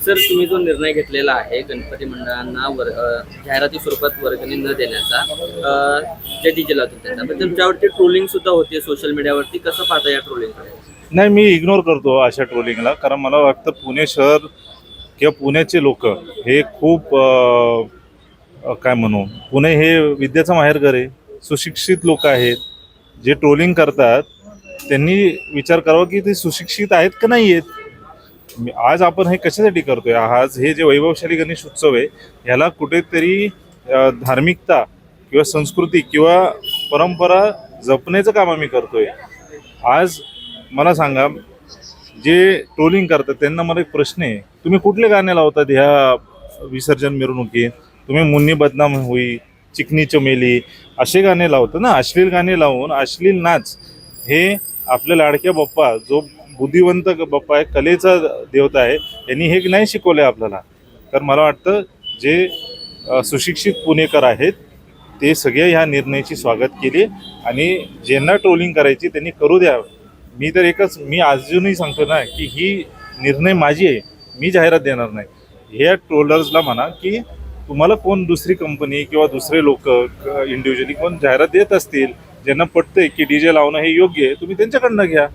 Sir तुम्ही जो निर्णय घेतलेला आहे गणपती मंडळांना वर जाहिराती स्वरूपात वर्गणी न देण्याचा अ, जे डीजे लावतात त्यांचा पण तुमच्यावरती ट्रोलिंग सुद्धा होते सोशल मीडियावरती कसं पाहता या ट्रोलिंगकडे नाही मी इग्नोर करतो अशा ट्रोलिंगला कारण मला वाटतं पुणे शहर किंवा पुण्याचे लोक हे खूप काय म्हणू? पुणे हे विद्याचं माहेरघर आहे. सुशिक्षित लोक आहेत. जे ट्रोलिंग करतात त्यांनी विचार करावा की ते सुशिक्षित आहेत का नाही आहेत आज आपण हे कशासाठी करतोय? आज हे जे वैभवशाली गणेश उत्सव आहे ह्याला कुठेतरी धार्मिकता किंवा संस्कृती किंवा परंपरा जपण्याचं काम आम्ही करतोय. आज मला सांगा जे ट्रोलिंग करतात त्यांना मला एक प्रश्न आहे. तुम्ही कुठले गाणे लावतात ह्या विसर्जन मिरवणुकीत? तुम्ही मुन्नी बदनाम होई चिकनी चमेली असे गाणे लावतात ना? अश्लील गाणे लावून अश्लील नाच हे आपल्या लाडक्या बाप्पा जो बुद्धिवंत बाप्पा आहे कलेचा देवता आहे. यांनी हे नाही शिकवलं आहे आपल्याला. तर मला वाटतं जे सुशिक्षित पुणेकर आहेत ते सगळे ह्या निर्णयाची स्वागत केली आणि ज्यांना ट्रोलिंग करायची त्यांनी करू द्या मी तर एकच मी अजूनही सांगतो ना की ही निर्णय माझी आहे. मी जाहिरात देणार नाही. ह्या ट्रोलर्सला म्हणा की तुम्हाला कोण दुसरी कंपनी किंवा दुसरे लोक इंडिव्हिज्युअली कोण जाहिरात देत असतील ज्यांना पटतंय की डी जे लावणं हे योग्य आहे तुम्ही त्यांच्याकडनं घ्या.